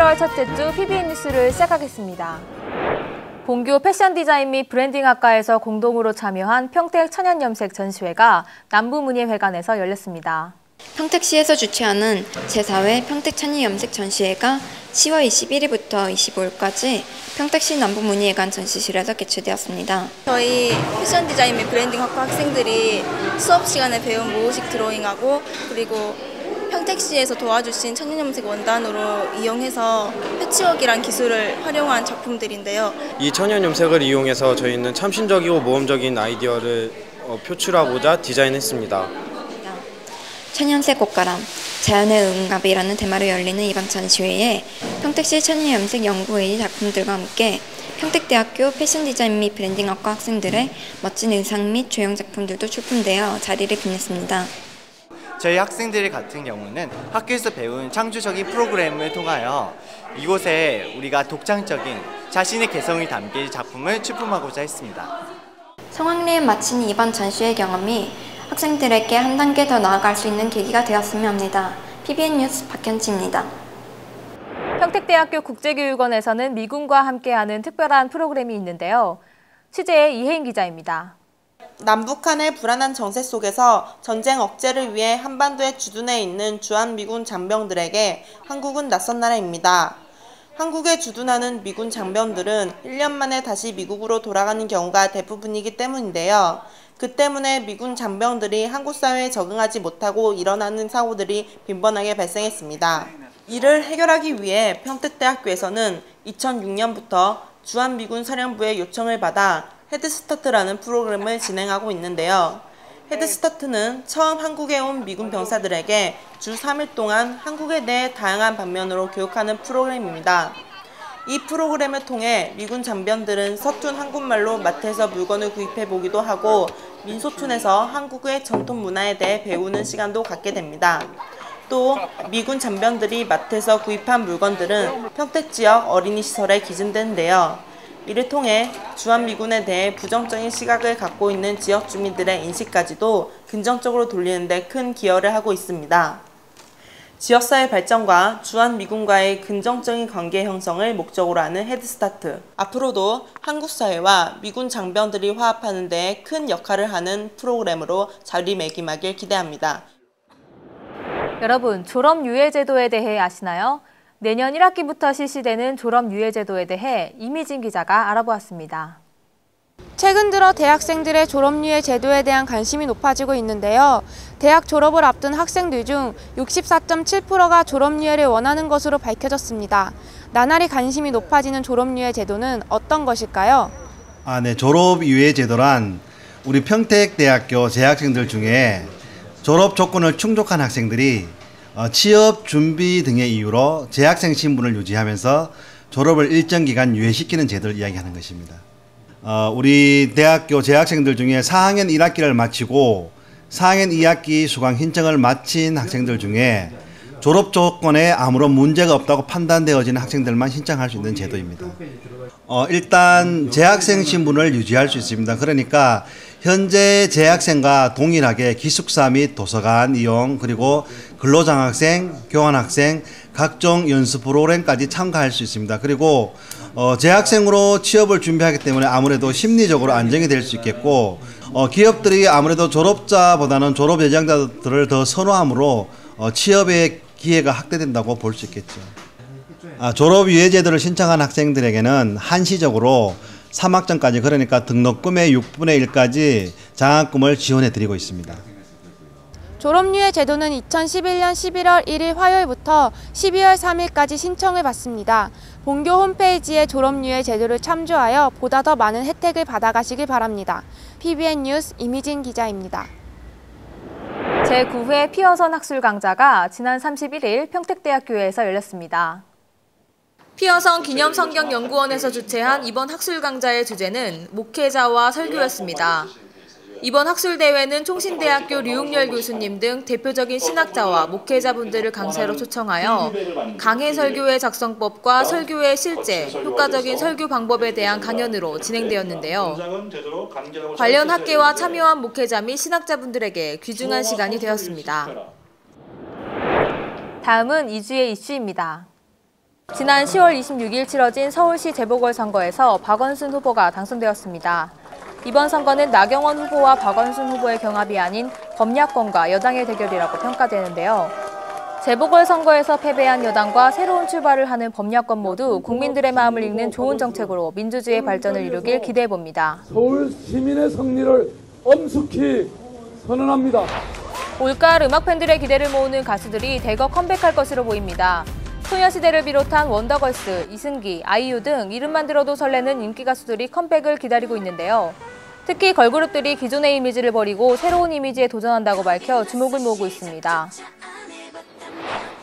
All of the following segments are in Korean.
11월 첫째 주 PBN 뉴스를 시작하겠습니다. 본교 패션 디자인 및 브랜딩 학과에서 공동으로 참여한 평택 천연염색 전시회가 남부문예회관에서 열렸습니다. 평택시에서 주최하는 제4회 평택 천연염색 전시회가 10월 21일부터 25일까지 평택시 남부문예회관 전시실에서 개최되었습니다. 저희 패션 디자인 및 브랜딩 학과 학생들이 수업 시간에 배운 모의식 드로잉하고 그리고 평택시에서 도와주신 천연염색 원단으로 이용해서 패치워크란 기술을 활용한 작품들인데요. 이 천연 염색을 이용해서 저희는 참신적이고 모험적인 아이디어를 어, 표출하고자 디자인했습니다. 천연색 꽃가람, 자연의 응답이라는 테마로 열리는 이번 전시회에 평택시 천연염색 연구회의 작품들과 함께 평택대학교 패션 디자인 및 브랜딩학과 학생들의 멋진 의상 및 조형 작품들도 출품되어 자리를 빛냈습니다. 저희 학생들 같은 경우는 학교에서 배운 창조적인 프로그램을 통하여 이곳에 우리가 독창적인 자신의 개성이 담긴 작품을 출품하고자 했습니다. 성황리에 마친 이번 전시회 경험이 학생들에게 한 단계 더 나아갈 수 있는 계기가 되었으면 합니다. PBN 뉴스 박현치입니다. 평택대학교 국제교육원에서는 미군과 함께하는 특별한 프로그램이 있는데요. 취재의 이혜인 기자입니다. 남북한의 불안한 정세 속에서 전쟁 억제를 위해 한반도에 주둔해 있는 주한미군 장병들에게 한국은 낯선 나라입니다. 한국에 주둔하는 미군 장병들은 1년 만에 다시 미국으로 돌아가는 경우가 대부분이기 때문인데요. 그 때문에 미군 장병들이 한국 사회에 적응하지 못하고 일어나는 사고들이 빈번하게 발생했습니다. 이를 해결하기 위해 평택대학교에서는 2006년부터 주한미군 사령부의 요청을 받아 헤드스타트라는 프로그램을 진행하고 있는데요. 헤드스타트는 처음 한국에 온 미군 병사들에게 주 3일 동안 한국에 대해 다양한 방면으로 교육하는 프로그램입니다. 이 프로그램을 통해 미군 장병들은 서툰 한국말로 마트에서 물건을 구입해 보기도 하고 민소촌에서 한국의 전통 문화에 대해 배우는 시간도 갖게 됩니다. 또 미군 장병들이 마트에서 구입한 물건들은 평택 지역 어린이 시설에 기증되는데요. 이를 통해 주한미군에 대해 부정적인 시각을 갖고 있는 지역 주민들의 인식까지도 긍정적으로 돌리는 데 큰 기여를 하고 있습니다. 지역사회 발전과 주한미군과의 긍정적인 관계 형성을 목적으로 하는 헤드스타트. 앞으로도 한국 사회와 미군 장병들이 화합하는 데 큰 역할을 하는 프로그램으로 자리매김하길 기대합니다. 여러분, 졸업 유예 제도에 대해 아시나요? 내년 1학기부터 실시되는 졸업 유예 제도에 대해 이미진 기자가 알아보았습니다. 최근 들어 대학생들의 졸업유예 제도에 대한 관심이 높아지고 있는데요. 대학 졸업을 앞둔 학생들 중 64.7%가 졸업유예를 원하는 것으로 밝혀졌습니다. 나날이 관심이 높아지는 졸업유예 제도는 어떤 것일까요? 아, 네. 졸업유예 제도란 우리 평택대학교 재학생들 중에 졸업 조건을 충족한 학생들이 어, 취업 준비 등의 이유로 재학생 신분을 유지하면서 졸업을 일정 기간 유예시키는 제도를 이야기하는 것입니다. 어, 우리 대학교 재학생들 중에 4학년 1학기를 마치고 4학년 2학기 수강 신청을 마친 학생들 중에 졸업 조건에 아무런 문제가 없다고 판단되어지는 학생들만 신청할 수 있는 제도입니다. 어, 일단 재학생 신분을 유지할 수 있습니다. 그러니까 현재 재학생과 동일하게 기숙사 및 도서관 이용 그리고 근로장학생, 교환학생, 각종 연수 프로그램까지 참가할 수 있습니다. 그리고 어, 재학생으로 취업을 준비하기 때문에 아무래도 심리적으로 안정이 될 수 있겠고 어, 기업들이 아무래도 졸업자보다는 졸업 예정자들을 더 선호함으로 어, 취업의 기회가 확대된다고 볼 수 있겠죠. 아, 졸업 유예제도를 신청한 학생들에게는 한시적으로 3학점까지 그러니까 등록금의 6분의 1까지 장학금을 지원해 드리고 있습니다. 졸업유예 제도는 2011년 11월 1일 화요일부터 12월 3일까지 신청을 받습니다. 본교 홈페이지에 졸업유예 제도를 참조하여 보다 더 많은 혜택을 받아가시길 바랍니다. PBN 뉴스 이미진 기자입니다. 제9회 피어선 학술 강좌가 지난 31일 평택대학교에서 열렸습니다. 피어성 기념성경연구원에서 주최한 이번 학술 강좌의 주제는 목회자와 설교였습니다. 이번 학술대회는 총신대학교 류웅열 교수님 등 대표적인 신학자와 목회자분들을 강사로 초청하여 강해 설교의 작성법과 설교의 실제, 효과적인 설교 방법에 대한 강연으로 진행되었는데요. 관련 학계와 참여한 목회자 및 신학자분들에게 귀중한 시간이 되었습니다. 다음은 2주의 이슈입니다. 지난 10월 26일 치러진 서울시 재보궐선거에서 박원순 후보가 당선되었습니다. 이번 선거는 나경원 후보와 박원순 후보의 경합이 아닌 범야권과 여당의 대결이라고 평가되는데요. 재보궐선거에서 패배한 여당과 새로운 출발을 하는 범야권 모두 국민들의 마음을 읽는 좋은 정책으로 민주주의 발전을 이루길 기대해봅니다. 서울 시민의 승리를 엄숙히 선언합니다. 올가을 음악 팬들의 기대를 모으는 가수들이 대거 컴백할 것으로 보입니다. 소녀시대를 비롯한 원더걸스, 이승기, 아이유 등 이름만 들어도 설레는 인기 가수들이 컴백을 기다리고 있는데요. 특히 걸그룹들이 기존의 이미지를 버리고 새로운 이미지에 도전한다고 밝혀 주목을 모으고 있습니다.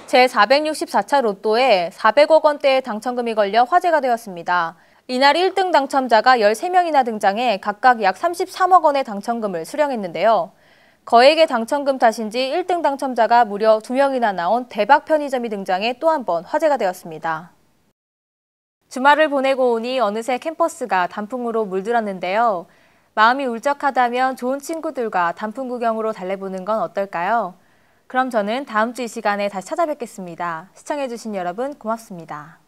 제464차 로또에 400억 원대의 당첨금이 걸려 화제가 되었습니다. 이날 1등 당첨자가 13명이나 등장해 각각 약 33억 원의 당첨금을 수령했는데요. 거액의 당첨금 탓인지 1등 당첨자가 무려 2명이나 나온 대박 편의점이 등장해 또 한 번 화제가 되었습니다. 주말을 보내고 오니 어느새 캠퍼스가 단풍으로 물들었는데요. 마음이 울적하다면 좋은 친구들과 단풍 구경으로 달래보는 건 어떨까요? 그럼 저는 다음 주 이 시간에 다시 찾아뵙겠습니다. 시청해주신 여러분 고맙습니다.